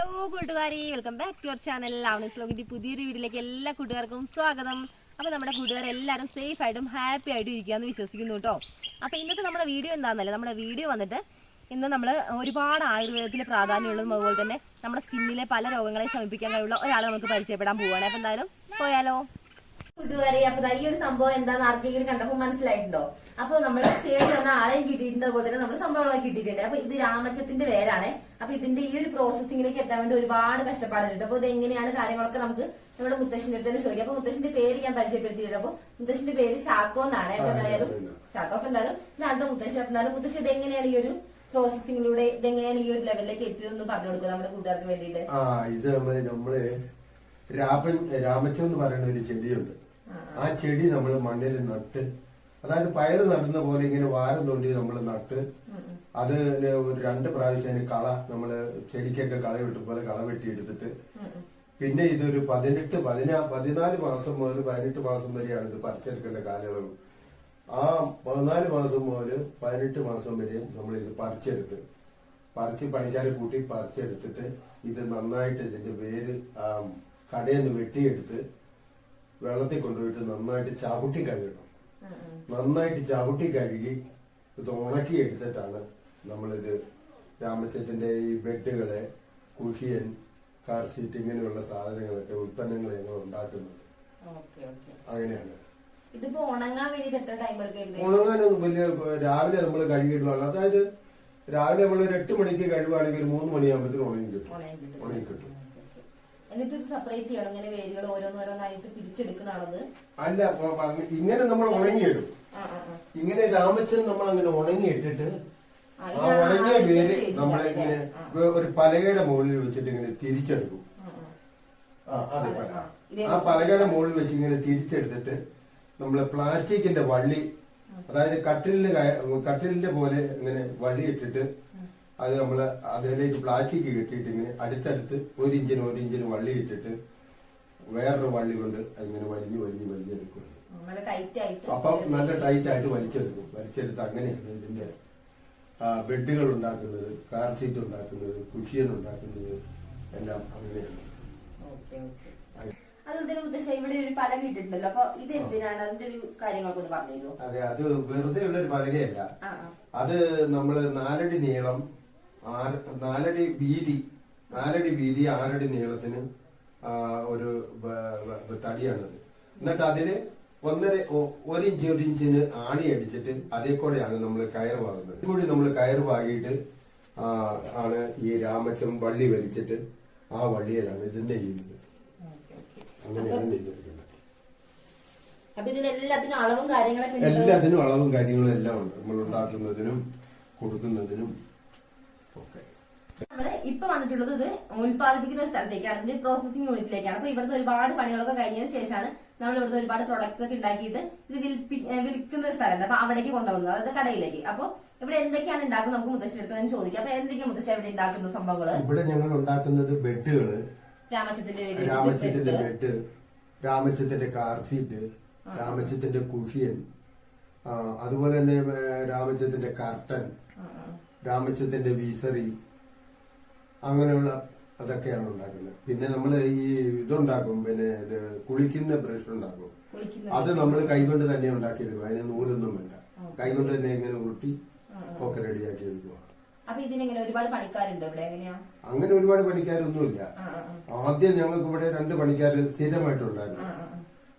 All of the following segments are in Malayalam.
ഹലോ കൂട്ടുകാരി welcome back to your channel ആവണസ് ലോകിന്റെ പുതിയൊരു വീഡിയോയിലേക്ക് എല്ലാ കൂട്ടുകാർക്കും സ്വാഗതം. അപ്പൊ നമ്മുടെ കൂട്ടുകാർ എല്ലാവരും സേഫ് ആയിട്ടും ഹാപ്പി ആയിട്ടും ഇരിക്കാന്ന് വിശ്വസിക്കുന്നു കേട്ടോ അപ്പൊ ഇന്നത്തെ നമ്മുടെ വീഡിയോ എന്താണെന്നല്ലേ നമ്മുടെ വീഡിയോ വന്നിട്ട് ഇന്ന് നമ്മൾ ഒരുപാട് ആയുർവേദത്തിൽ പ്രാധാന്യമുള്ളതും അതുപോലെ തന്നെ നമ്മുടെ സ്കിന്നിലെ പല രോഗങ്ങളെ ശമിപ്പിക്കാൻ കഴിവുള്ള ഒരാളെ നമുക്ക് പരിചയപ്പെടാൻ പോവുകയാണ് അപ്പൊ എന്തായാലും പോയാലോ? കൂട്ടുകാരി അപ്പൊ ഈ ഒരു സംഭവം എന്താന്ന് ആർക്കെങ്കിലും കണ്ടപ്പോ മനസ്സിലായിട്ടുണ്ടോ? അപ്പൊ നമ്മൾ തേടി വന്ന ആളെയും കിട്ടിയിട്ടുണ്ട് അതുപോലെ തന്നെ നമ്മൾ സംഭവങ്ങളൊക്കെ കിട്ടിയിട്ടുണ്ട്. അപ്പൊ ഇത് രാമച്ചത്തിന്റെ പേരാണ്. അപ്പൊ ഇതിന്റെ ഈ ഒരു പ്രോസസ്സിംഗിലേക്ക് എത്താൻ വേണ്ടി ഒരുപാട് കഷ്ടപ്പാടുണ്ട്. അപ്പൊ ഇത് എങ്ങനെയാണ് കാര്യങ്ങളൊക്കെ നമുക്ക് നമ്മുടെ മുത്തശ്ശിന്റെ അടുത്ത് തന്നെ ചോദിക്കാം. അപ്പൊ മുത്തശ്ശിന്റെ പേര് ഞാൻ പരിചയപ്പെടുത്തിയിട്ടുണ്ട്. അപ്പൊ മുത്തശ്ശിന്റെ പേര് ചാക്കോ എന്നാണ്. അപ്പൊ എന്തായാലും ചാക്കോ അപ്പൊ എന്തായാലും ഇതാണ് മുത്തശ്ശി. അപ്പൊ എന്തായാലും മുത്തശ്ശി ഇത് എങ്ങനെയാണ് ഈ ഒരു പ്രോസസ്സിംഗിലൂടെ ഇതെങ്ങനെയാണ് ഈ ഒരു ലെവലിലേക്ക് എത്തിയതെന്ന് പറഞ്ഞു കൊടുക്കുക നമ്മുടെ കൂട്ടുകാർക്ക് വേണ്ടിയിട്ട്? ആ ഇത് നമ്മൾ നമ്മൾ രാപൻ രാമച്ചം എന്ന് പറയുന്ന ഒരു ചെടിയുണ്ട്. ആ ചെടി നമ്മൾ മണ്ണിൽ നട്ട് അതായത് പയർ നടുന്ന പോലെ ഇങ്ങനെ വാരം തോണ്ടി നമ്മൾ നട്ട് അത് ഒരു രണ്ട് പ്രാവശ്യം അതിന് കള നമ്മൾ ചെടിക്കൊക്കെ കള വെട്ടും പോലെ കള വെട്ടിയെടുത്തിട്ട്. പിന്നെ ഇതൊരു പതിനെട്ട് പതിനാ പതിനാല് മാസം മുതൽ പതിനെട്ട് മാസം വരെയാണ് ഇത് പറിച്ചെടുക്കേണ്ട കാലയളവ്. ആ പതിനാല് മാസം മുതൽ പതിനെട്ട് മാസം വരെയും നമ്മൾ ഇത് പറിച്ചെടുത്ത് പറിച്ച് പണിക്കാരെ കൂട്ടി പറിച്ചെടുത്തിട്ട് ഇത് നന്നായിട്ട് ഇതിന്റെ വേര് കടയിൽ നിന്ന് വെട്ടിയെടുത്ത് വെള്ളത്തിൽ കൊണ്ടുപോയിട്ട് നന്നായിട്ട് ചവിട്ടി കഴുകണം. നന്നായിട്ട് ചവിട്ടി കഴുകി ഇത് ഉണക്കി എടുത്തിട്ടാണ് നമ്മളിത് രാമച്ചത്തിന്റെ ഈ ബെഡുകളെ കുഷിയൻ കാർ സീറ്റ് ഇങ്ങനെയുള്ള സാധനങ്ങളൊക്കെ ഉൽപ്പന്നങ്ങൾ ഞങ്ങൾ ഉണ്ടാക്കുന്നത്. അങ്ങനെയാണ്? ഉണങ്ങാനൊന്നും വലിയ രാവിലെ നമ്മൾ കഴുകിയിട്ടുള്ള അതായത് രാവിലെ നമ്മൾ ഒരു എട്ട് മണിക്ക് കഴിവാണെങ്കിൽ മൂന്ന് മണിയാകുമ്പോഴത്തേക്കും ഉണങ്ങി കിട്ടും. ഉണങ്ങി കിട്ടും. എന്നിട്ട് ഇത് സെപ്പറേറ്റ് ചെയ്യണം. ഇങ്ങനെ വേരുകൾ ഓരോന്നോരോന്നായിട്ട് പിരിച്ചെടുക്കുന്നതാണത്. അല്ല ഇങ്ങനെ നമ്മൾ ഉണങ്ങിയിടും. ഇങ്ങനെ രാമച്ചൻ നമ്മൾ അങ്ങനെ ഉണങ്ങിയിട്ടിട്ട് ആ, ഉണങ്ങിയ വേര് നമ്മളിങ്ങനെ ഒരു പലകയുടെ മുകളിൽ വെച്ചിട്ട് ഇങ്ങനെ തിരിച്ചെടുക്കും. ആ, അതെ പല ആ, പലകയുടെ മുകളിൽ വെച്ച് ഇങ്ങനെ തിരിച്ചെടുത്തിട്ട് നമ്മൾ പ്ലാസ്റ്റിക്കിന്റെ വള്ളി അതായത് കട്ടിലിന്റെ കട്ടിലിന്റെ പോലെ ഇങ്ങനെ വള്ളി ഇട്ടിട്ട് അത് നമ്മൾ അതിലേക്ക് പ്ലാസ്റ്റിക് കെട്ടിയിട്ട് ഇങ്ങനെ അടുത്തടുത്ത് ഒരു ഇഞ്ചിന് ഒരു ഇഞ്ചിന് വള്ളി ഇട്ടിട്ട് വേറൊരു വള്ളി കൊണ്ട് അതിങ്ങനെ വലിഞ്ഞ് വലിഞ്ഞ് വലിഞ്ഞെടുക്കും അപ്പം നല്ല ടൈറ്റ് ആയിട്ട് വലിച്ചെടുക്കും. വലിച്ചെടുത്ത് അങ്ങനെയാണ് ഇതിന്റെ ബെഡുകൾ ഉണ്ടാക്കുന്നത് കാർ സീറ്റ് ഉണ്ടാക്കുന്നത് കുഷ്യൻ ഉണ്ടാക്കുന്നത് എല്ലാം അങ്ങനെയാണ്. അതെ അത് വെറുതെ ഉള്ള ഒരു പലകയല്ല. അത് നമ്മൾ നാലടി നീളം നാലടി വീതി നാലടി വീതി ആറടി നീളത്തിന് ഒരു തടിയാണത്. എന്നിട്ട് അതിന് ഒന്നര ഒരു ഇഞ്ച് ഒരു ഇഞ്ചിന് ആണി അടിച്ചിട്ട് അതേ കൂടെയാണ് നമ്മൾ കയർ വാങ്ങുന്നത്. കൂടി നമ്മൾ കയർ വാങ്ങിയിട്ട് ആണ് ഈ രാമച്ചം വള്ളി വലിച്ചിട്ട് ആ വള്ളിയിലാണ് ഇത് ഓക്കെ. അങ്ങനെയാണ് എല്ലാത്തിനും അളവും കാര്യങ്ങളും എല്ലാം ഉണ്ട്. നമ്മൾ ഉണ്ടാക്കുന്നതിനും കൊടുക്കുന്നതിനും നമ്മൾ ഇപ്പൊ വന്നിട്ടുള്ളത് ഇത് ഉൽപ്പാദിപ്പിക്കുന്ന ഒരു സ്ഥലത്തേക്കാണ്. ഇതിന്റെ പ്രോസസിംഗ് യൂണിറ്റിലേക്കാണ് അപ്പൊ ഇവിടുന്ന് ഒരുപാട് പണികളൊക്കെ കഴിഞ്ഞതിന് ശേഷമാണ് നമ്മൾ ഇവിടുന്ന് ഒരുപാട് പ്രൊഡക്ട്സ് ഒക്കെ ഉണ്ടാക്കിയിട്ട് ഇത് വിൽപ്പി- വിൽക്കുന്ന ഒരു സ്ഥലമുണ്ട്. അപ്പൊ അവിടേക്ക് കൊണ്ടുപോകുന്നത് അതായത് കടയിലേക്ക്. അപ്പൊ ഇവിടെ എന്തൊക്കെയാണ് ഉണ്ടാക്കുന്നത് നമുക്ക് മുത്തശ്ശി അടുത്ത് തന്നെ ചോദിക്കാം. അപ്പൊ എന്തൊക്കെയാണ് മുത്തശ്ശി ഇവിടെ ഉണ്ടാക്കുന്ന സംഭവങ്ങൾ? ഇവിടെ ഞങ്ങൾ ഉണ്ടാക്കുന്നത് ബെഡുകൾ. രാമച്ചത്തിന്റെ ബെഡ്. രാമച്ചത്തിന്റെ കാർ സീറ്റ് രാമച്ചത്തിന്റെ കുഷിയൻ അതുപോലെ തന്നെ രാമച്ചത്തിന്റെ കർട്ടൻ. രാമച്ചത്തിന്റെ വീസറി അങ്ങനെയുള്ള അതൊക്കെയാണ് ഉണ്ടാക്കുന്നത്. പിന്നെ നമ്മൾ ഈ ഇതുണ്ടാക്കും പിന്നെ ഇത് കുളിക്കുന്ന ബ്രഷ് ഉണ്ടാക്കും അത് നമ്മൾ കൈകൊണ്ട് തന്നെ ഉണ്ടാക്കിയെടുക്കും. അതിന് നൂലൊന്നും വേണ്ട. കൈകൊണ്ട് തന്നെ ഇങ്ങനെ ഉരുട്ടി ഒക്കെ റെഡിയാക്കി എടുക്കുക അങ്ങനെ ഒരുപാട് പണിക്കാരൊന്നുമില്ല. ആദ്യം ഞങ്ങൾക്ക് ഇവിടെ രണ്ട് പണിക്കാർ സ്ഥിരമായിട്ടുണ്ടായിരുന്നു.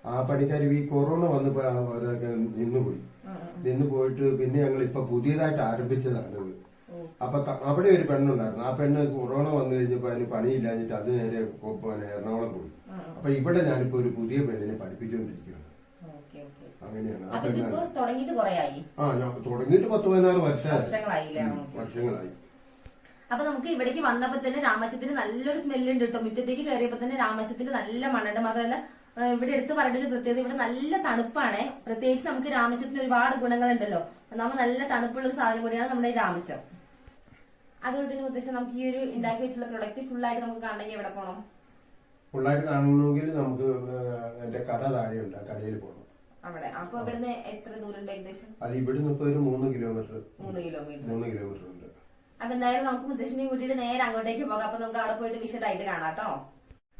ആ, പണിക്കാർ ഈ കൊറോണ വന്നപ്പോൾ അതൊക്കെ നിന്നുപോയി. ആ, ആ. നിന്ന് പോയിട്ട് പിന്നെ ഞങ്ങൾ ഇപ്പൊ പുതിയതായിട്ട് ആരംഭിച്ചതാണ്. അപ്പൊ അവിടെ ഒരു പെണ്ണുണ്ടായിരുന്നു. ആ പെണ്ണ് കൊറോണ വന്നു കഴിഞ്ഞപ്പോ അതിന് പണിയില്ലാഞ്ഞിട്ട് അത് നേരെ പോലെ പിന്നെ എറണാകുളം പോയി. അപ്പൊ ഇവിടെ ഞാനിപ്പോ ഒരു പുതിയ പെണ്ണിനെ പഠിപ്പിച്ചുകൊണ്ടിരിക്കുകയാണ്. അങ്ങനെയാണ്. ആ പെണ്ണാണ്. ആ ഞാൻ തുടങ്ങിയിട്ട് പത്ത് പതിനാറ് വർഷമായി വർഷങ്ങളായി. അപ്പൊ നമുക്ക് ഇവിടേക്ക് വന്നപ്പോ തന്നെ രാമച്ചത്തിന് നല്ലൊരു സ്മെല്ല് ഉണ്ട് കേട്ടോ. മുറ്റത്തേക്ക് കയറിയപ്പോ തന്നെ രാമച്ചത്തിന് നല്ല മണ്ണുണ്ട് മാത്രമല്ല ഇവിടെ എടുത്തു പറയേണ്ട ഒരു പ്രത്യേകത ഇവിടെ നല്ല തണുപ്പാണ്. പ്രത്യേകിച്ച് നമുക്ക് രാമച്ചത്തിന് ഒരുപാട് ഗുണങ്ങളുണ്ടല്ലോ. നമ്മൾ നല്ല തണുപ്പുള്ള ഒരു സാധനം കൂടിയാണ് നമ്മുടെ ഈ രാമച്ചം. അതുപോലെ തന്നെ ഉദ്ദേശം നമുക്ക് ഈ ഒരു ഉണ്ടാക്കി വെച്ചുള്ള പ്രൊഡക്റ്റ് ഫുൾ ആയിട്ട് നമുക്ക് കാണണമെങ്കിൽ എവിടെ പോകണം ഫുള്ളായിട്ട് കാണണമെങ്കിൽ നമുക്ക് എന്റെ കട താഴെയുണ്ട് ആ കടയിൽ പോകണം അവിടെ. അപ്പൊ ഇവിടുന്ന് എത്ര ദൂരം ഏകദേശം? അത് ഇവിടുന്ന് ഇപ്പൊ ഒരു മൂന്ന് കിലോമീറ്റർ മൂന്ന് കിലോമീറ്റർ മൂന്ന് കിലോമീറ്റർ ഉണ്ട്. അപ്പൊ എന്തായാലും നമുക്ക് മുത്തശ്ശനെയും കൂട്ടിയിട്ട് നേരെ അങ്ങോട്ടേക്ക് പോകാം. അപ്പൊ നമുക്ക് അവിടെ പോയിട്ട് വിശദമായിട്ട് കാണാം കേട്ടോ.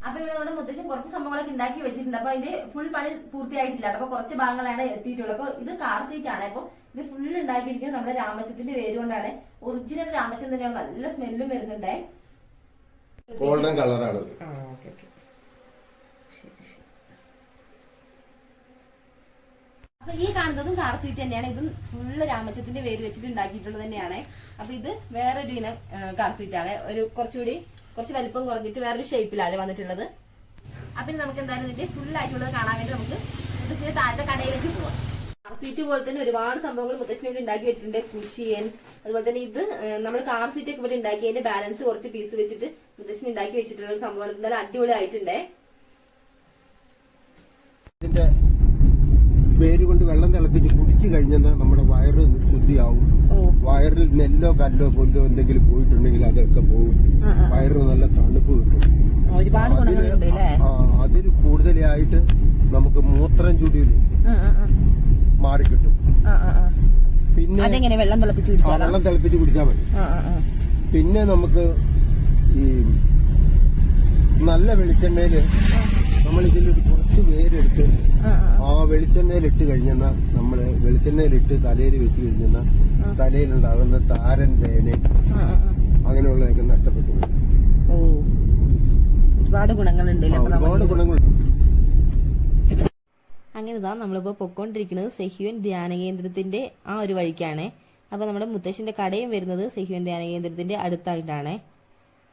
അപ്പൊ ഇവിടെ നമ്മുടെ മുത്തശ്ശൻ കുറച്ച് സംഭവങ്ങളൊക്കെ ഉണ്ടാക്കി വെച്ചിട്ടുണ്ട്. അപ്പൊ അതിന്റെ ഫുൾ പണി പൂർത്തിയായിട്ടില്ല. അപ്പൊ കുറച്ച് ഭാഗങ്ങളാണ് എത്തിയിട്ടുള്ളത്. അപ്പൊ ഇത് കാർ സീറ്റ് ആണ്. അപ്പൊ ഇത് ഫുൾ ഉണ്ടാക്കിയിരിക്കുന്നത് നമ്മുടെ രാമച്ചത്തിന്റെ പേര് കൊണ്ടാണ്. ഒറിജിനൽ രാമച്ചൻ തന്നെയാണ്. നല്ല സ്മെല്ലും വരുന്നുണ്ടേ. ഗോൾഡൻ കളറാണ് ആ ഓക്കെ ഓക്കെ ശരി ശരി. അപ്പൊ ഈ കാണുന്നതും കാർ സീറ്റ് തന്നെയാണ്. ഇതും ഫുള്ള് രാമച്ചത്തിന്റെ പേര് വെച്ചിട്ട് ഉണ്ടാക്കിയിട്ടുള്ളത് തന്നെയാണ്. അപ്പൊ ഇത് വേറൊരു ഇനം കാർ സീറ്റ് ആണ്. ഒരു കുറച്ചുകൂടി കുറച്ച് വലിപ്പം കുറഞ്ഞിട്ട് വേറൊരു ഷേപ്പിലാണ് വന്നിട്ടുള്ളത്. അപ്പൊ നമുക്ക് എന്തായാലും ഇതിന്റെ ഫുൾ ആയിട്ടുള്ളത് കാണാൻ വേണ്ടി നമുക്ക് മുത്തശ്ശിന്റെ താഴത്തെ കടയിലേക്ക് പോവാം. കാർ സീറ്റ് പോലെ തന്നെ ഒരുപാട് സംഭവങ്ങൾ മുത്തശ്ശിന് ഇവിടെ ഉണ്ടാക്കി വെച്ചിട്ടുണ്ട്. കുഷിയൻ അതുപോലെ തന്നെ ഇത് നമ്മൾ കാർ സീറ്റ് ഒക്കെ ഇവിടെ ഉണ്ടാക്കി അതിന്റെ ബാലൻസ് കുറച്ച് പീസ് വെച്ചിട്ട് മുത്തശ്ശിന് ഉണ്ടാക്കി വെച്ചിട്ടുള്ള ഒരു സംഭവം. എന്തായാലും അടിപൊളി ആയിട്ടുണ്ടേ ഇതിന്റെ വേര് കൊണ്ട് വെള്ളം തിളപ്പിച്ച് കുടിച്ചു കഴിഞ്ഞാൽ നമ്മുടെ വയറ് ശുദ്ധിയാവും. വയറിൽ നെല്ലോ കല്ലോ പുല്ലോ എന്തെങ്കിലും പോയിട്ടുണ്ടെങ്കിൽ അതൊക്കെ പോകും വയറ്. വയറിന് നല്ല തണുപ്പ് കിട്ടും. ഒരുപാട് ഗുണങ്ങളുണ്ട് അതിൽ കൂടുതലായിട്ട് നമുക്ക് മൂത്രം ചുടി മാറിക്കിട്ടും പിന്നെ വെള്ളം തിളപ്പിച്ച് വെള്ളം കുടിച്ചാൽ മതി. പിന്നെ നമുക്ക് ഈ നല്ല വെളിച്ചെണ്ണയിൽ നമ്മൾ ഇതിലൊരു കുറച്ച് വേരെടുത്ത് ആ, വെളിച്ചെണ്ണയിലിട്ട് കഴിഞ്ഞാൽ നമ്മൾ വെളിച്ചെണ്ണയിലിട്ട് തലയിൽ വെച്ച് കഴിഞ്ഞാൽ തലയിലുണ്ടാകുന്ന താരൻ വേന. അങ്ങനെയുള്ളതൊക്കെ നഷ്ടപ്പെട്ടു. ഓ. ഒരുപാട് ഗുണങ്ങളുണ്ട് ഒരുപാട് ഗുണങ്ങളുണ്ട് അങ്ങനെ ഇതാ നമ്മളിപ്പോൾ പൊക്കോണ്ടിരിക്കുന്നത് സെഹ്യുവൻ ധ്യാന കേന്ദ്രത്തിന്റെ ആ ഒരു വഴിക്കാണ്. അപ്പോൾ നമ്മുടെ മുത്തശ്ശിന്റെ കടയും വരുന്നത് സെഹ്യുവൻ ധ്യാന കേന്ദ്രത്തിന്റെ അടുത്തായിട്ടാണ്.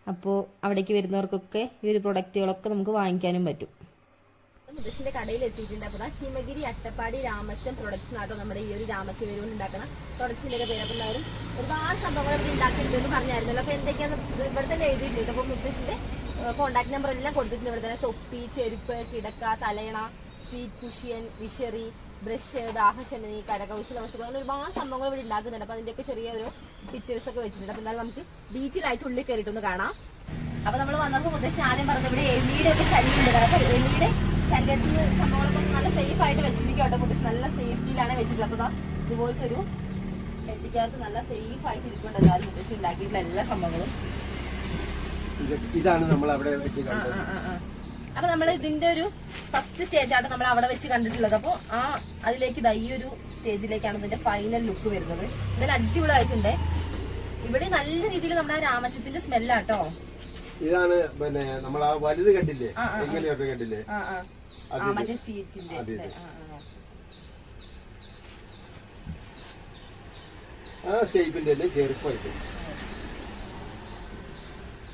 അപ്പോൾ അവിടേക്ക് വരുന്നവർക്കൊക്കെ ഈ ഒരു പ്രൊഡക്റ്റുകളൊക്കെ നമുക്ക് വാങ്ങിക്കാനും പറ്റും. മുത്തശ്ശിന്റെ കടയിൽ എത്തിയിട്ടുണ്ട് അപ്പോൾ ദാ ഹിമഗിരി അട്ടപ്പാടി രാമച്ചൻ പ്രൊഡക്ട്സ് നാട്ടോ നമ്മുടെ ഈ ഒരു രാമച്ച വേരുകൊണ്ട് ഉണ്ടാക്കുന്ന പ്രൊഡക്ട്സിന്റെ പേര് അപ്പൊ എന്തായാലും ഒരുപാട് സംഭവങ്ങൾ ഇവിടെ ഉണ്ടാക്കിയിട്ടുണ്ടെന്ന് പറഞ്ഞായിരുന്നല്ലോ. അപ്പോൾ എന്തൊക്കെയാന്ന് ഇവിടെ തന്നെ എഴുതിയിട്ടുണ്ട്. അപ്പോൾ മുത്തശ്ശിന്റെ കോൺടാക്ട് നമ്പർ എല്ലാം കൊടുത്തിട്ടുണ്ട് ഇവിടെ തന്നെ. തൊപ്പി ചെരുപ്പ് കിടക്ക തലയണ സീറ്റ് കുഷ്യൻ വിഷറി ബ്രഷ് ദാഹശമനി കരകൗശല വസ്തുക്കൾ അങ്ങനെ ഒരുപാട് സംഭവങ്ങൾ ഇവിടെ ഉണ്ടാക്കുന്നുണ്ട്. അപ്പോൾ അതിന്റെയൊക്കെ ചെറിയ ഒരു പിക്ചേഴ്സ് ഒക്കെ വെച്ചിട്ടുണ്ട്. അപ്പോൾ എന്തായാലും നമുക്ക് ഡീറ്റെയിൽ ആയിട്ട് ഉള്ളിൽ കയറിയിട്ടൊന്ന് കാണാം. അപ്പൊ നമ്മൾ വന്നപ്പോൾ മുത്തശ്ശി ആദ്യം പറഞ്ഞത് ഇവിടെ എലിയുടെ ഒക്കെ ശല്യം ഉണ്ട്. അപ്പൊ എലിയുടെ ശല്യത്തിന് സംഭവങ്ങളൊക്കെ നല്ല സേഫ് ആയിട്ട് വെച്ചിരിക്കും കേട്ടോ നല്ല സേഫ്റ്റിയിലാണ് വെച്ചിട്ടുള്ളത്. അപ്പൊ ദാ ഇതുപോലത്തെ ഒരു പെട്ടിക്കകത്ത് നല്ല സേഫ് ആയിട്ട് ഇരിക്കുന്നുണ്ട് എല്ലാവരും മുത്തശ്ശി ഉണ്ടാക്കിയിട്ടുള്ള എല്ലാ സംഭവങ്ങളും. ഇതാണ് നമ്മൾ അവിടെ വെച്ച് കണ്ടത്. അപ്പൊ നമ്മൾ ഇതിന്റെ ഒരു ഫസ്റ്റ് സ്റ്റേജ് ആണ് നമ്മൾ അവിടെ വെച്ച് കണ്ടിട്ടുള്ളത്. അപ്പോൾ ആ അതിലേക്ക് ഇതാ ഈ ഒരു സ്റ്റേജിലേക്കാണ് ഇതിന്റെ ഫൈനൽ ലുക്ക് വരുന്നത്. ഇതിൽ അടിപൊളിയായിട്ടുണ്ട്. ഇവിടെ നല്ല രീതിയിൽ നമ്മുടെ ആ രാമച്ചത്തിന്റെ സ്മെല്ലാട്ടോ ഇതാണ് പിന്നെ നമ്മൾ ആ വലുത് കണ്ടില്ലേ. എങ്ങനെയൊക്കെ കണ്ടില്ലേ. മറ്റേ സീറ്റിന്റെ ആ, ഷേപ്പിന്റെ തന്നെ ചെറുപ്പമായിട്ട്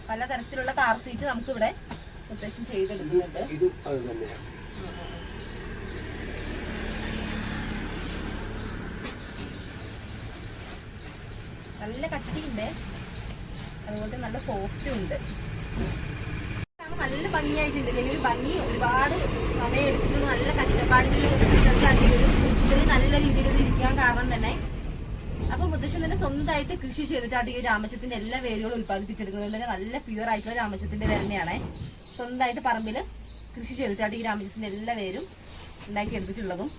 പലതരത്തിലുള്ള കാർ സീറ്റ് നമുക്ക് ഇവിടെ മുത്തശ്ശൻ ചെയ്തെടുക്കുന്നുണ്ട്. ഇതും അത് തന്നെയാണ് നല്ല കട്ടിയുണ്ട്. അതുപോലെ നല്ല സോഫ്റ്റും ഉണ്ട്. നല്ല ഭംഗിയായിട്ടുണ്ട്. ഞങ്ങൾ ഭംഗി ഒരുപാട് സമയം എടുത്തിട്ടുള്ള നല്ല കഷ്ടപ്പാടിൽ നല്ല രീതിയിൽ ഇരിക്കാൻ കാരണം തന്നെ. അപ്പൊ മുത്തശ്ശൻ തന്നെ സ്വന്തമായിട്ട് കൃഷി ചെയ്തിട്ടാണ് ഈ രാമച്ചത്തിന്റെ എല്ലാ വേരുകളും ഉത്പാദിപ്പിച്ചെടുക്കുന്നത് നല്ല പ്യുവർ ആയിട്ടുള്ള രാമച്ചത്തിന്റെ തന്നെയാണ് സ്വന്തമായിട്ട് പറമ്പിൽ കൃഷി ചെയ്തിട്ടാണ് ഈ രാമച്ചത്തിന്റെ എല്ലാ വേരും ഉണ്ടാക്കിയെടുത്തിട്ടുള്ളതും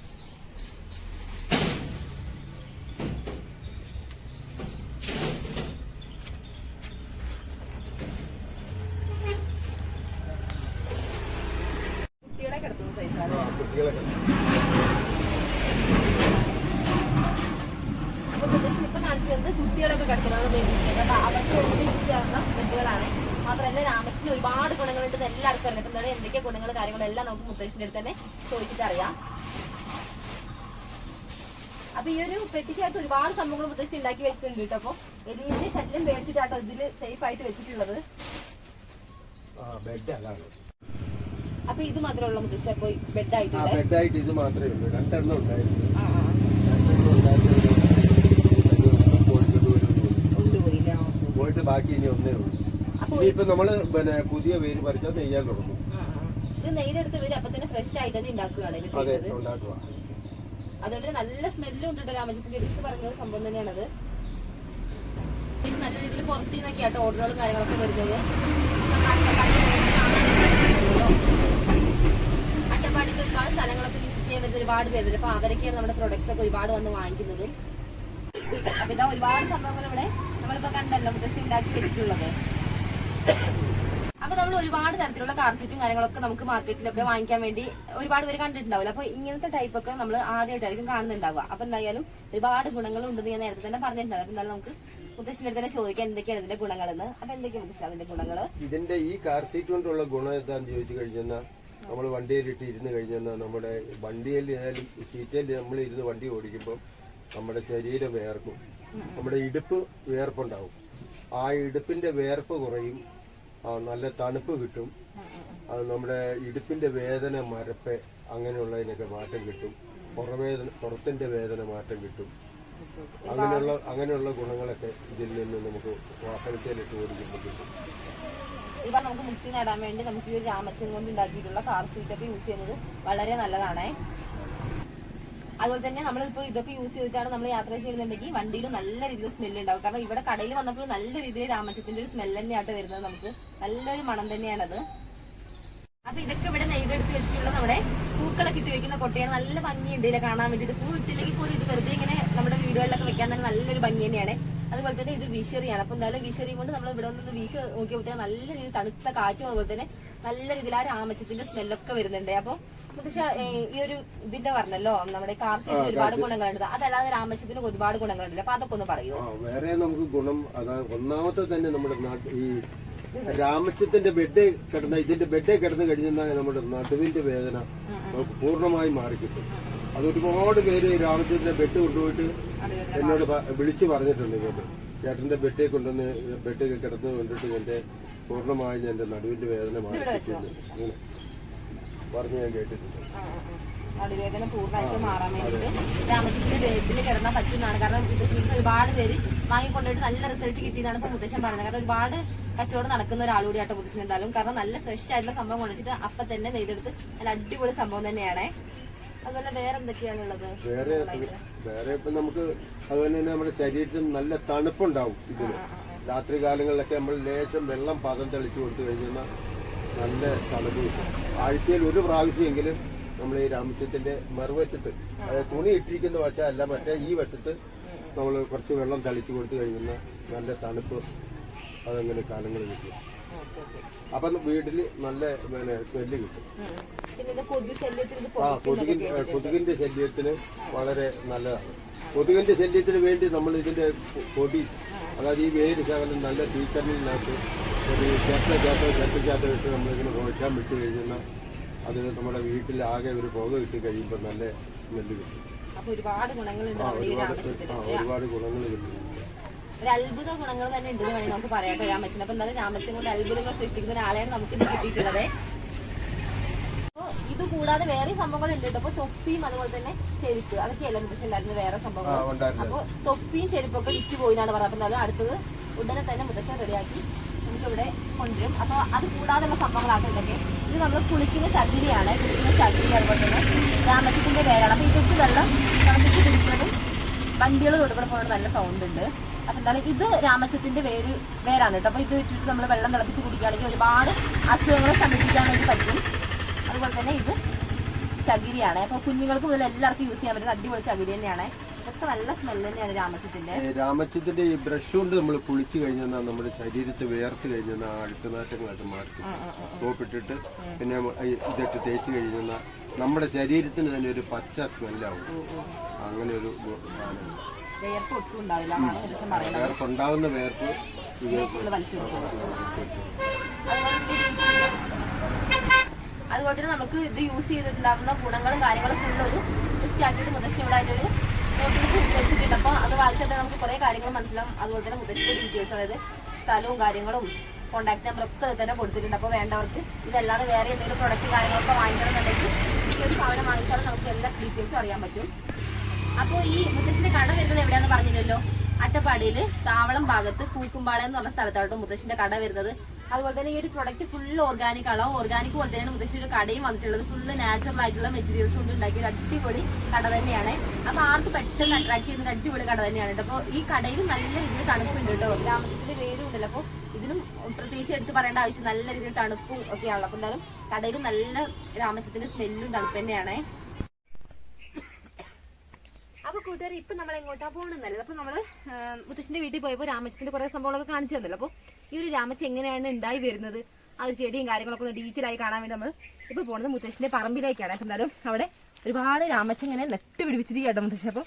കുട്ടികളെ കിടത്തുന്ന സൈസാണ് ആ, കുട്ടികളൊക്കെ അപ്പൊ മുത്തശ്ശൻ ഇപ്പൊ കാണിച്ചു തന്നത് കുട്ടികളൊക്കെ കിടക്കുന്നതാണ് ബേബീസിനെ അപ്പൊ അവർക്ക് ഒരുമിച്ച് ചേർന്ന ബെഡുകളാണ് മാത്രമല്ല രാമകൃഷ്ണന് ഒരുപാട് ഗുണങ്ങളുണ്ട് ഇത് എല്ലാവർക്കും അറിയാം എന്താണ് എന്തൊക്കെ ഗുണങ്ങൾ മുത്തശ്ശിന്റെ അടുത്ത് തന്നെ ചോദിച്ചിട്ട് അറിയാം അപ്പൊ ഈ ഒരു പെട്ടിക്കകത്ത് ഒരുപാട് സംഭവങ്ങൾ മുത്തശ്ശി ഉണ്ടാക്കി വെച്ചിട്ടുണ്ട് കേട്ടോ. അപ്പൊ എലീന്റെ ശല്യം പേടിച്ചിട്ടാട്ടോ ഇതിൽ സേഫ് ആയിട്ട് വെച്ചിട്ടുള്ളത്. ബെഡ് അപ്പൊ ഇത് മുത്തശ്ശി. അപ്പൊ മാത്രമേ ഉള്ളൂ. രണ്ടെണ്ണം ഉണ്ടായിരുന്നു. ആ ആ. രണ്ടെണ്ണം ഉണ്ടായിരുന്നു. പോയിട്ട് ദൂരം പോയി. കൊണ്ടുപോയില്ല? പോയിട്ട് ബാക്കി ഇനി ഒന്നേ ഉള്ളൂ. അപ്പൊ ഇനിയിപ്പോ നമ്മൾ പിന്നെ പുതിയ പേര് പറിച്ചാൽ നെയ്യാൻ തുടങ്ങും. ഇത് നെയ്തെടുത്ത് വരും അപ്പൊ തന്നെ ഫ്രഷ് ആയിട്ട് തന്നെ ഉണ്ടാക്കുകയാണ് ഇത് ചെയ്യുന്നത് അതുകൊണ്ട് നല്ല സ്മെല്ലും ഉണ്ട് രാമചന്ദ്രന്റെ എടുത്ത് പറഞ്ഞ സംഭവം തന്നെയാണത്. നല്ല രീതിയിൽ പുറത്തു നിന്നൊക്കെ ആട്ടോ ഓർഡറുകളും കാര്യങ്ങളൊക്കെ വരുന്നത്. അട്ടപ്പാടിക്ക് ഒരുപാട് സ്ഥലങ്ങളൊക്കെ വിസിറ്റ് ചെയ്യാൻ വരുന്ന ഒരുപാട് പേരുണ്ട്. അപ്പൊ അവരൊക്കെയാണ് നമ്മുടെ പ്രൊഡക്ട്സ് ഒക്കെ ഒരുപാട് വന്ന് വാങ്ങിക്കുന്നതും. അപ്പൊ ഇതാ ഒരുപാട് സംഭവങ്ങൾ ഇവിടെ നമ്മളിപ്പോ കണ്ടല്ലോ മുത്തശ്ശി ഉണ്ടാക്കി വെച്ചിട്ടുള്ളത്. അപ്പൊ നമ്മൾ ഒരുപാട് തരത്തിലുള്ള കാർ സീറ്റും കാര്യങ്ങളൊക്കെ നമുക്ക് മാർക്കറ്റിലൊക്കെ വാങ്ങിക്കാൻ വേണ്ടി ഒരുപാട് പേര് കണ്ടിട്ടുണ്ടാവില്ല. അപ്പൊ ഇങ്ങനത്തെ ടൈപ്പ് ഒക്കെ നമ്മൾ ആദ്യമായിട്ടായിരിക്കും കാണുന്നുണ്ടാവുക. അപ്പൊ എന്തായാലും ഒരുപാട് ഗുണങ്ങൾ ഉണ്ടെന്ന് ഞാൻ നേരത്തെ തന്നെ പറഞ്ഞിട്ടുണ്ടാവും എന്തായാലും നമുക്ക് മുത്തശ്ശിന്റെ തന്നെ ചോദിക്കാം എന്തൊക്കെയാണ് ഇതിന്റെ ഗുണങ്ങളെന്ന്. അപ്പൊ എന്തൊക്കെയാണ് മുത്തശ്ശി അതിന്റെ ഗുണങ്ങൾ? ഇതിന്റെ ഈ കാർ സീറ്റ് കൊണ്ടുള്ള ഗുണം എന്താണെന്ന് ചോദിച്ചു കഴിഞ്ഞാൽ നമ്മൾ വണ്ടിയിലിട്ട് ഇരുന്ന് കഴിഞ്ഞാൽ നമ്മുടെ വണ്ടിയിൽ ഏതായാലും സീറ്റിൽ നമ്മൾ ഇരുന്ന് വണ്ടി ഓടിക്കുമ്പോൾ നമ്മുടെ ശരീരം വേർക്കും. നമ്മുടെ ഇടുപ്പ് വേർപ്പുണ്ടാവും. ആ ഇടുപ്പിന്റെ വേർപ്പ് കുറയും. നല്ല തണുപ്പ് കിട്ടും. അത് നമ്മുടെ ഇടുപ്പിന്റെ വേദന മരപ്പ് അങ്ങനെയുള്ളതിനൊക്കെ മാറ്റം കിട്ടും. പുറവേദന പുറത്തിന്റെ വേദന മാറ്റം കിട്ടും. അങ്ങനെയുള്ള അങ്ങനെയുള്ള ഗുണങ്ങളൊക്കെ ഇതിൽ നിന്ന് നമുക്ക് വാഹനത്തിലിട്ട് ഓടിക്കുമ്പോൾ കിട്ടും. ഇപ്പൊ നമുക്ക് മുക്തി നേടാൻ വേണ്ടി നമുക്ക് ഈ ഒരു രാമച്ചൻ കൊണ്ട് ഉണ്ടാക്കിയിട്ടുള്ള കാർ സീറ്റ് ഒക്കെ യൂസ് ചെയ്യുന്നത് വളരെ നല്ലതാണേ. അതുപോലെ തന്നെ നമ്മളിപ്പോ ഇതൊക്കെ യൂസ് ചെയ്തിട്ടാണ് നമ്മൾ യാത്ര ചെയ്യുന്നുണ്ടെങ്കിൽ വണ്ടിയിൽ നല്ല രീതിയിൽ സ്മെല്ല് ഉണ്ടാവും. കാരണം ഇവിടെ കടയിൽ വന്നപ്പോൾ നല്ല രീതിയിൽ രാമച്ചത്തിന്റെ ഒരു സ്മെല്ല് തന്നെയായിട്ട് വരുന്നത് നമുക്ക്. നല്ലൊരു മണം തന്നെയാണത്. അപ്പൊ ഇതൊക്കെ ഇവിടെ നെയ്തെടുത്ത് വെച്ചിട്ടുള്ള നമ്മുടെ പൂക്കളൊക്കെ ഇട്ട് വെക്കുന്ന കൊട്ടയാണ്. നല്ല ഭംഗിയുണ്ട് ഇതിലെ കാണാൻ വേണ്ടിയിട്ട്. പൂ ഇട്ടില്ലെങ്കിൽ പോലും ഇത് വെറുതെ ഇങ്ങനെ നമ്മുടെ വീടുകളിലൊക്കെ വെക്കാൻ തന്നെ നല്ലൊരു ഭംഗി തന്നെയാണ്. അതുപോലെ തന്നെ ഇത് വിഷറിയാണ് അപ്പൊ എന്തായാലും വിഷറിയും കൊണ്ട് നമ്മൾ ഇവിടെ നിന്ന് വിഷ നോക്കിയപ്പോഴത്തേക്ക് നല്ല രീതിയിൽ തണുത്ത കാറ്റും അതുപോലെ തന്നെ നല്ല രീതിയിൽ ആ രാമച്ചത്തിന്റെ സ്മെല്ലൊക്കെ വരുന്നുണ്ട്. അപ്പൊ ഈ ഒരു ഇതിന്റെ പറഞ്ഞല്ലോ നമ്മുടെ ഒരുപാട് ഗുണങ്ങളുണ്ട്. അതല്ലാതെ രാമച്ചത്തിന് ഒരുപാട് ഗുണങ്ങളുണ്ട്. അപ്പൊ അതൊക്കെ ഒന്ന് പറയൂ. വേറെ നമുക്ക് ഗുണം അതാ ഒന്നാമത്തെ തന്നെ നമ്മുടെ ഈ രാമച്ചത്തിന്റെ ബെഡ് കിടന്ന ഇതിന്റെ ബെഡ് കിടന്നു കഴിഞ്ഞാൽ നമ്മുടെ നടുവിന്റെ വേദന നമുക്ക് പൂർണമായി മാറിക്കിട്ടും. അത് ഒരുപാട് പേര് രാമച്ചന്റെ ബെഡ് കൊണ്ടുപോയിട്ട് എന്നോട് വിളിച്ചു പറഞ്ഞിട്ടുണ്ട് ഇങ്ങോട്ട്. ചേട്ടന്റെ ബെഡേ കൊണ്ടുവന്ന് ബെഡ് കിടന്ന് കൊണ്ടിട്ട് എന്റെ പൂർണമായും എന്റെ നടുവിന്റെ വേദന മാറിക്കിട്ടുണ്ട് പറഞ്ഞ് ഞാൻ കേട്ടിട്ടുണ്ട്. നടുവേദന പൂർണമായിട്ട് മാറാൻ വേണ്ടിയിട്ട് രാമചന്ദ്രന്റെ ബെഡിൽ കിടന്നാൽ പറ്റുന്നതാണ്. കാരണം മുത്തശ്ശിക്ക് ഒരുപാട് പേര് വാങ്ങിക്കൊണ്ടുപോയിട്ട് നല്ല റിസൾട്ട് കിട്ടിയതാണ് ഇപ്പൊ മുത്തശ്ശൻ പറയുന്നത് കാരണം ഒരുപാട് കച്ചവടം നടക്കുന്ന ഒരാളുകൂടി ആട്ടോ മുത്തശ്ശൻ എന്തായാലും. കാരണം നല്ല ഫ്രഷ് ആയിട്ടുള്ള സംഭവം കൊണ്ടുവച്ചിട്ട് അപ്പൊ തന്നെ നെയ്തെടുത്ത് നല്ല അടിപൊളി സംഭവം തന്നെയാണ്. അതുപോലെ വേറെ എന്തൊക്കെയാണുള്ളത് വേറെ വേറെ ഇപ്പൊ നമുക്ക് അതുപോലെ തന്നെ നമ്മുടെ ശരീരത്തിൽ നല്ല തണുപ്പുണ്ടാവും ഇതിന്. രാത്രി കാലങ്ങളിലൊക്കെ നമ്മൾ ലേശം വെള്ളം പാദം തെളിച്ചു കൊടുത്തു കഴിഞ്ഞാൽ നല്ല തണുപ്പ് ആഴ്ചയിൽ ഒരു പ്രാവശ്യമെങ്കിലും നമ്മൾ ഈ രാമത്തിന്റെ മറുവശത്ത് അതായത് തുണി ഇട്ടിരിക്കുന്ന വശമല്ല മറ്റേ ഈ വശത്ത് നമ്മൾ കുറച്ച് വെള്ളം തളിച്ചു കൊടുത്തു കഴിയുന്ന നല്ല തണുപ്പ് അതങ്ങനെ കാലങ്ങൾ കിട്ടും. അപ്പം വീട്ടിൽ നല്ല പിന്നെ സ്മെല്ല് കിട്ടും. ആ കൊതുകി കൊതുകിന്റെ ശല്യത്തിന് വളരെ നല്ലതാണ്. കൊതുകിന്റെ ശല്യത്തിന് വേണ്ടി നമ്മൾ ഇതിന്റെ പൊടി അതായത് ഈ വേര് ശകലം നല്ല തീക്കണ്ണിനകത്ത് ഒരു ചേട്ടക്കകത്ത് ചേട്ടക്കകത്ത് ഇട്ട് നമ്മളിങ്ങനെ കുഴക്കാൻ വിട്ട് കഴിഞ്ഞാൽ അത് നമ്മുടെ വീട്ടിലാകെ ഒരു പുക കിട്ടി കഴിയുമ്പോൾ നല്ല സ്മെല്ല് കിട്ടും. ഒരുപാട് ഗുണങ്ങളുണ്ട് ആ ഗുണങ്ങൾ ഒരു അത്ഭുത ഗുണങ്ങൾ തന്നെ ഉണ്ടെന്ന് വേണമെങ്കിൽ നമുക്ക് പറയാട്ടോ രാമച്ചൻ അപ്പൊ എന്തായാലും രാമച്ചൻ കൊണ്ട് അത്ഭുതങ്ങൾ സൃഷ്ടിക്കുന്ന ഒരാളെയാണ് നമുക്ക് ഇത് കിട്ടിയിട്ടുള്ളത്. ഇത് കൂടാതെ വേറെ സംഭവങ്ങൾ ഉണ്ട് കേട്ടോ. അപ്പൊ തൊപ്പിയും അതുപോലെ തന്നെ ചെരുപ്പ്. അതൊക്കെയല്ല മുത്തശ്ശൻ ഉണ്ടായിരുന്നത് വേറെ സംഭവങ്ങൾ? അപ്പൊ തൊപ്പിയും ചെരുപ്പൊക്കെ വിറ്റ് പോയി എന്നാണ് പറഞ്ഞത്. അപ്പൊ എന്തായാലും അടുത്തത് ഉടനെ തന്നെ മുത്തശ്ശൻ റെഡിയാക്കി ഇവിടെ കൊണ്ടുവരും. അപ്പോൾ അത് കൂടാതെയുള്ള സംഭവങ്ങളാണ് ഇതൊക്കെ. ഇത് നമ്മൾ കുളിക്കുന്ന ചകിരിയാണ്. കുളിക്കുന്ന ചകിരി അതുപോലെ തന്നെ രാമത്തിന്റെ പേരാണ് അപ്പോൾ ഇതൊക്കെ വെള്ളം നമുക്ക് കുടിക്കുന്നതും വണ്ടികൾ കൊടുക്കുന്ന പോലെ നല്ല സൗണ്ട് ഉണ്ട്. അപ്പൊ എന്താണ് ഇത് രാമച്ചത്തിന്റെ വേര് വേരാണ് കേട്ടോ. അപ്പൊ ഇത് ഇട്ടിട്ട് നമ്മൾ വെള്ളം തിളപ്പിച്ച് കുടിക്കുകയാണെങ്കിൽ ഒരുപാട് അസുഖങ്ങളെ സംരക്ഷിക്കാൻ വേണ്ടി പറ്റും. അതുപോലെ തന്നെ ഇത് ചകിരിയാണ്. അപ്പോൾ കുഞ്ഞുങ്ങൾക്ക് മുതൽ എല്ലാവർക്കും യൂസ് ചെയ്യാൻ പറ്റുന്ന അടിപൊളി ചകിരി തന്നെയാണ്. രാമച്ചത്തിന്റെ. ഈ ബ്രഷ് കൊണ്ട് നമ്മൾ കുളിച്ചു കഴിഞ്ഞാൽ നമ്മുടെ ശരീരത്തെ വേർത്ത് കഴിഞ്ഞാൽ ആ അഴുക്കുനാറ്റങ്ങളായിട്ട് മാറ്റി സോപ്പിട്ടിട്ട് പിന്നെ ഇതിട്ട് തേച്ച് കഴിഞ്ഞാൽ നമ്മുടെ ശരീരത്തിന് തന്നെ ഒരു പച്ച സ്മെല്ലാവും അങ്ങനെ ഒരു വേർപ്പുണ്ടാവുന്ന വേർപ്പ് അതുപോലെ തന്നെ നമുക്ക് ഇത് യൂസ് ചെയ്തിട്ടുണ്ടാകുന്ന ഗുണങ്ങളും കാര്യങ്ങളും ഫുള്ളൊരു ഒരു സ്റ്റാറ്റിൽ മുതശ്ശി ഇവിടെ ഒരു നോട്ടീസ് വെച്ചിട്ടുണ്ട് അപ്പോൾ അത് വായിച്ചാൽ നമുക്ക് കുറേ കാര്യങ്ങൾ മനസ്സിലാവും. അതുപോലെ തന്നെ മുതശ്ശിയുടെ ഡീറ്റെയിൽസ് അതായത് സ്ഥലവും കാര്യങ്ങളും കോൺടാക്ട് നമ്പർ ഒക്കെ തന്നെ കൊടുത്തിട്ടുണ്ട്. അപ്പോൾ വേണ്ടവർക്ക് ഇതല്ലാതെ വേറെ എന്തെങ്കിലും പ്രൊഡക്റ്റ് കാര്യങ്ങളൊക്കെ വാങ്ങിക്കണമെന്നുണ്ടെങ്കിൽ ഈ ഒരു സാധനം വാങ്ങിച്ചാൽ നമുക്ക് എല്ലാ ഡീറ്റെയിൽസും അറിയാൻ പറ്റും. അപ്പോൾ ഈ മുത്തശ്ശിന്റെ കട വരുന്നത് എവിടെയാന്ന് പറഞ്ഞില്ലല്ലോ? അട്ടപ്പാടിയിൽ താവളം ഭാഗത്ത് കൂക്കുംപാളയം എന്ന് പറഞ്ഞ സ്ഥലത്താട്ടോ മുത്തശ്ശിന്റെ കട വരുന്നത്. അതുപോലെ തന്നെ ഈ ഒരു പ്രൊഡക്റ്റ് ഫുൾ ഓർഗാനിക് ആണ്. ഓർഗാനിക് പോലെ തന്നെയാണ് മുത്തശ്ശിയുടെ കടയും വന്നിട്ടുള്ളത്. ഫുള്ള് നാച്ചുറൽ ആയിട്ടുള്ള മെറ്റീരിയൽസ് കൊണ്ട് ഉണ്ടാക്കിയ ഒരു അടിപൊളി കട തന്നെയാണ്. അപ്പൊ ആർക്ക് പെട്ടെന്ന് അട്രാക്ട് ചെയ്യുന്ന ഒരു അടിപൊളി കട തന്നെയാണ് കേട്ടോ. അപ്പോൾ ഈ കടയിൽ നല്ല രീതിയിൽ തണുപ്പുണ്ട് കേട്ടോ. ഗ്രാമത്തിന്റെ വേരും ഉണ്ടല്ലോ അപ്പോൾ ഇതിനും പ്രത്യേകിച്ച് എടുത്ത് പറയേണ്ട ആവശ്യം നല്ല രീതിയിൽ തണുപ്പും ഒക്കെയാണല്ലോ അപ്പൊ എന്തായാലും കടയിൽ നല്ല രാമച്ചത്തിന്റെ സ്മെല്ലും തണുപ്പ് തന്നെയാണേ. അപ്പൊ കൂട്ടുകാർ ഇപ്പൊ നമ്മൾ എങ്ങോട്ടാ പോകണമെന്നല്ലേ അപ്പൊ നമ്മൾ മുത്തശ്ശിന്റെ വീട്ടിൽ പോയപ്പോ രാമച്ചത്തിന്റെ കുറെ സംഭവങ്ങളൊക്കെ കാണിച്ചു തന്നല്ലോ. അപ്പൊ ഈ ഒരു രാമച്ച എങ്ങനെയാണ് ഉണ്ടായി വരുന്നത്? ആ ഒരു ചെടിയും കാര്യങ്ങളൊക്കെ ഒന്ന് ഡീറ്റെയിൽ ആയി കാണാൻ വേണ്ടി നമ്മൾ ഇപ്പൊ പോണത് മുത്തശ്ശിന്റെ പറമ്പിലേക്കാണ്. എന്തായാലും അവിടെ ഒരുപാട് രാമച്ച ഇങ്ങനെ നെട്ട് പിടിപ്പിച്ചിരിക്കട്ടോ മുത്തശ്ശി. അപ്പൊ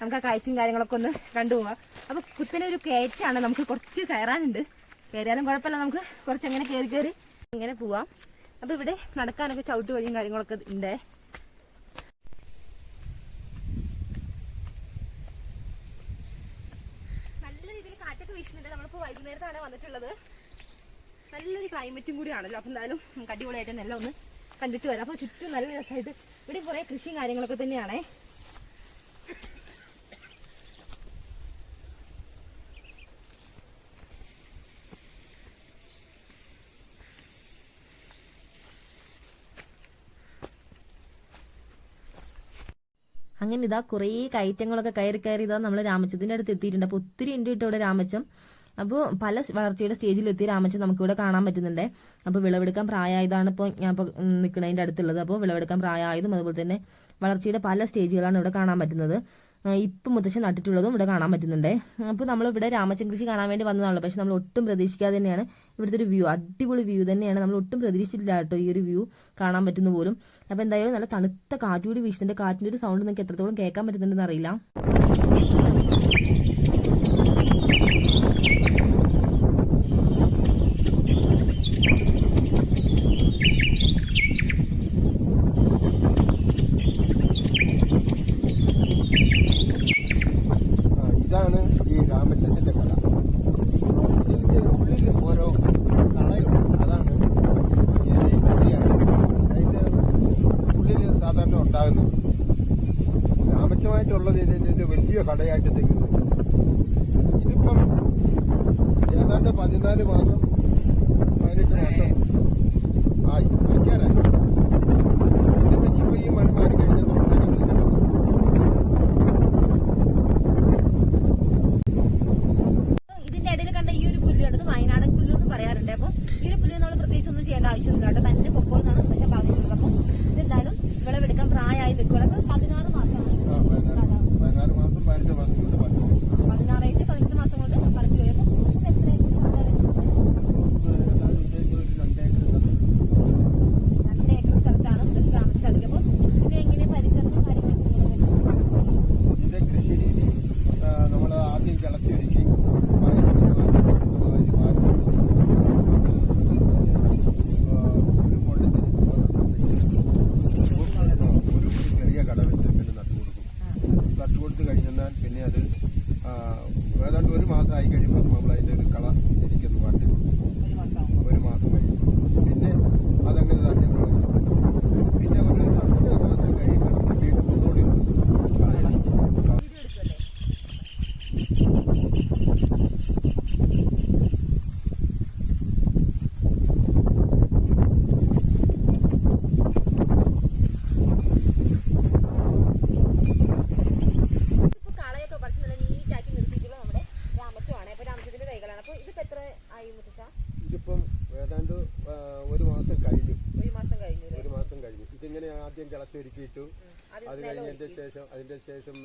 നമുക്ക് ആ കാഴ്ചയും കാര്യങ്ങളൊക്കെ ഒന്ന് കണ്ടുപോവാം അപ്പൊ കുത്തനെ ഒരു കയറ്റാണ് നമുക്ക് കുറച്ച് കയറാനുണ്ട്. കയറിയാലും കുഴപ്പമില്ല നമുക്ക് കുറച്ച് അങ്ങനെ കയറി കയറി ഇങ്ങനെ പോവാം. അപ്പൊ ഇവിടെ നടക്കാനൊക്കെ ചവിട്ട് വഴിയും കാര്യങ്ങളൊക്കെ ഉണ്ട് നല്ല രീതിയിൽ കാറ്റൊക്കെ വീശുന്നുണ്ട് നമ്മളിപ്പോ വൈകുന്നേരത്താണ് വന്നിട്ടുള്ളത്. നല്ലൊരു ക്ലൈമറ്റും കൂടിയാണല്ലോ. അപ്പൊ എന്തായാലും നമുക്ക് അടിപൊളിയായിട്ട് നല്ല ഒന്ന് കണ്ടിട്ട് വരാം. അപ്പൊ ചുറ്റും നല്ല രസമായിട്ട് ഇവിടെ കുറേ കൃഷിയും കാര്യങ്ങളൊക്കെ തന്നെയാണേ. അങ്ങനെ ഇതാ കുറേ കയറ്റങ്ങളൊക്കെ കയറി കയറി ഇതാ നമ്മൾ രാമച്ചത്തിന്റെ അടുത്ത് എത്തിയിട്ടുണ്ട്. അപ്പോൾ ഒത്തിരി ഉണ്ട് കേട്ടോ ഇവിടെ രാമച്ചം. അപ്പോൾ പല വളർച്ചയുടെ സ്റ്റേജിൽ രാമച്ചൻ രാമച്ചം നമുക്കിവിടെ കാണാൻ പറ്റുന്നുണ്ട്. അപ്പോൾ വിളവെടുക്കാൻ പ്രായമായതാണ് ഇപ്പോൾ ഞാൻ ഇപ്പോൾ നിൽക്കുന്നതിന്റെ അടുത്തുള്ളത്. അപ്പോൾ വിളവെടുക്കാൻ പ്രായമായതും അതുപോലെ തന്നെ വളർച്ചയുടെ പല സ്റ്റേജുകളാണ് ഇവിടെ കാണാൻ പറ്റുന്നത്. ഇപ്പം മുത്തശ്ശൻ നട്ടിട്ടുള്ളതും ഇവിടെ കാണാൻ പറ്റുന്നുണ്ട്. അപ്പോൾ നമ്മളിവിടെ രാമച്ചൻ കൃഷി കാണാൻ വേണ്ടി വന്നതാണല്ലോ. പക്ഷെ നമ്മൾ ഒട്ടും പ്രതീക്ഷിക്കാതെ തന്നെയാണ് ഇവിടുത്തെ ഒരു വ്യൂ അടിപൊളി വ്യൂ തന്നെയാണ്. നമ്മൾ ഒട്ടും പ്രതീക്ഷിച്ചിട്ടില്ല കേട്ടോ ഈ ഒരു വ്യൂ കാണാൻ പറ്റുന്ന പോലും. അപ്പോൾ എന്തായാലും നല്ല തണുത്ത കാറ്റുകൂടി വീശുന്നുണ്ട്. കാറ്റിന്റെ ഒരു സൗണ്ട് നിങ്ങൾക്ക് എത്രത്തോളം കേൾക്കാൻ പറ്റുന്നുണ്ടെന്ന് അറിയില്ല.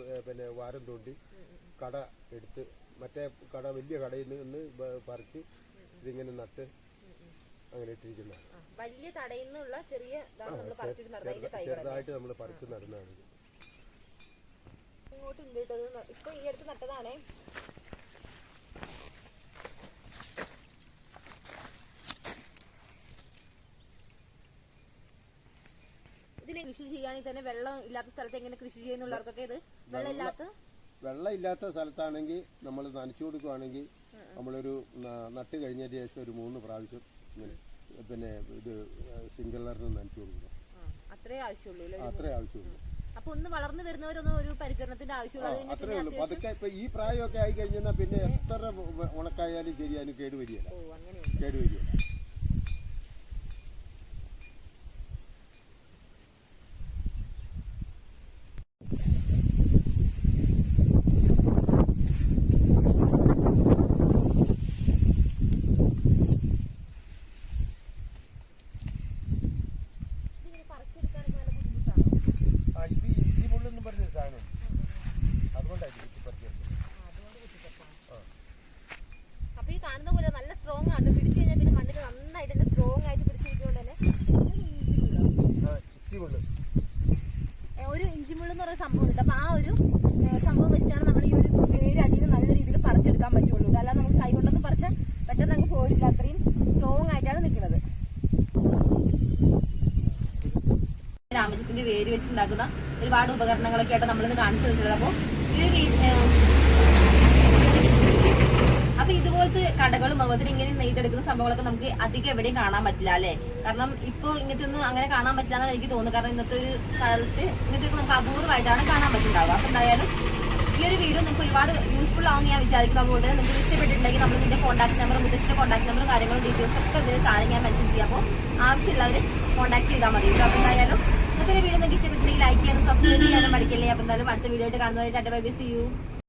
ഏ, പിന്നെ വാരം തോണ്ടി കട എടുത്ത് മറ്റേ കട വലിയ കടയിൽ നിന്ന് പറിച്ച് ഇതിങ്ങനെ നട്ട് അങ്ങനെ ഇട്ടിരിക്കുന്ന. വലിയ തടയിൽ നിന്നുള്ള ചെറിയ ചെറുതായിട്ട് നമ്മൾ പറിച്ച് നടുന്നതാണ് ഇതിലെ ഇങ്ങോട്ട് ഉണ്ട് കേട്ടോ ഇപ്പൊ ഈ അടുത്ത് നട്ടതാണേ. ഇതിൽ കൃഷി ചെയ്യുകയാണെങ്കിൽ തന്നെ വെള്ളം ഇല്ലാത്ത സ്ഥലത്ത് എങ്ങനെ കൃഷി ചെയ്യുന്നുള്ളവർക്കൊക്കെ ഇത് വെള്ളം ഇല്ലാത്ത വെള്ളം ഇല്ലാത്ത സ്ഥലത്താണെങ്കിൽ നമ്മൾ നനച്ചു കൊടുക്കുവാണെങ്കിൽ നമ്മളൊരു നട്ട് കഴിഞ്ഞതിന് ശേഷം ഒരു മൂന്ന് പ്രാവശ്യം ഇങ്ങനെ പിന്നെ ഇത് സിംഗിളറിന് നനച്ചു കൊടുക്കുക ആ, അത്രേ ആവശ്യമുള്ളൂ അല്ലേ? അത്രേ ആവശ്യമുള്ളൂ. അപ്പൊ ഒന്ന് വളർന്നു വരുന്നവരൊന്നും ഒരു പരിചരണത്തിന്റെ ആവശ്യമുള്ളൂ. അത്രേ പിന്നെ ഉള്ളൂ. പതുക്കെ ഇപ്പൊ ഈ പ്രായമൊക്കെ ആയി കഴിഞ്ഞാൽ പിന്നെ എത്ര ഉണക്കായാലും ശരി അതിന് കേടുവരികയില്ല. ഓ അങ്ങനെയുണ്ട്. കേടുവരികയില്ല ഇതിങ്ങനെ പറിച്ചെടുക്കാനൊക്കെ നല്ല ബുദ്ധിമുട്ടാണ് ആ, ഇത് ഇഞ്ചി മുള്ളെന്ന് പറഞ്ഞ സാധനം സംഭവം ഉണ്ട് അപ്പൊ ആ ഒരു ഏഹ്, സംഭവം വെച്ചിട്ടാണ് നമ്മൾ ഈ ഒരു വേര് അടിയിൽ നിന്ന് നല്ല രീതിയിൽ പറിച്ചെടുക്കാൻ പറ്റുള്ളൂ അല്ലാതെ നമുക്ക് കൈ കൊണ്ടൊന്നും പറിച്ചാൽ പെട്ടെന്ന് അങ്ങ് പോരില്ല അത്രയും സ്ട്രോങ് ആയിട്ടാണ് നിൽക്കുന്നത് രാമചത്തിന്റെ വേര് വെച്ചിട്ടുണ്ടാക്കുന്ന ഒരുപാട് ഉപകരണങ്ങളൊക്കെ ആയിട്ട് നമ്മളിന്ന് കാണിച്ചു തന്നിട്ടുള്ളത്. അപ്പോൾ ഈ അപ്പൊ ഇതുപോലത്തെ കടകളും അതുപോലെ ഇങ്ങനെ നെയ്തെടുക്കുന്ന സംഭവങ്ങളൊക്കെ നമുക്ക് അധികം എവിടെയും കാണാൻ പറ്റില്ല അല്ലെ? കാരണം ഇപ്പൊ ഇങ്ങനത്തെ ഒന്നും അങ്ങനെ കാണാൻ പറ്റില്ല എന്നാണ് എനിക്ക് തോന്നുന്നത്. കാരണം ഇന്നത്തെ ഒരു കാലത്ത് ഇങ്ങനത്തെ നമുക്ക് അപൂർവമായിട്ടാണ് കാണാൻ പറ്റുന്നുണ്ടാവുക അപ്പൊ എന്തായാലും ഈ ഒരു വീഡിയോ നിങ്ങൾക്ക് ഒരുപാട് യൂസ്ഫുൾ ആവുമെന്ന് ഞാൻ വിചാരിക്കുന്നു. അതുകൊണ്ട് നിങ്ങൾക്ക് ഇഷ്ടപ്പെട്ടിട്ടുണ്ടെങ്കിൽ നമ്മൾ നിന്റെ കോൺടാക്ട് നമ്പർ മുത്തശ്ശിന്റെ കോൺടാക്ട് നമ്പറും കാര്യങ്ങളും ഡീറ്റെയിൽസ് ഒക്കെ ഇതിന് താഴെ ഞാൻ മെൻഷൻ ചെയ്യാം. അപ്പോൾ ആവശ്യമുള്ളവർ കോൺടാക്ട് ചെയ്താൽ മതി. അപ്പോൾ അപ്പൊ എന്തായാലും ഇന്നത്തെ വീഡിയോ നിങ്ങൾക്ക് ഇഷ്ടപ്പെട്ടിട്ടുണ്ടെങ്കിൽ ലൈക്ക് ചെയ്യാനും സബ്സ്ക്രൈബ് ചെയ്യാനും മടിക്കല്ലേ അപ്പൊ എന്തായാലും അടുത്ത വീഡിയോ ആയിട്ട് കാണുന്നതായിട്ട് ബൈ ബൈ സി യു.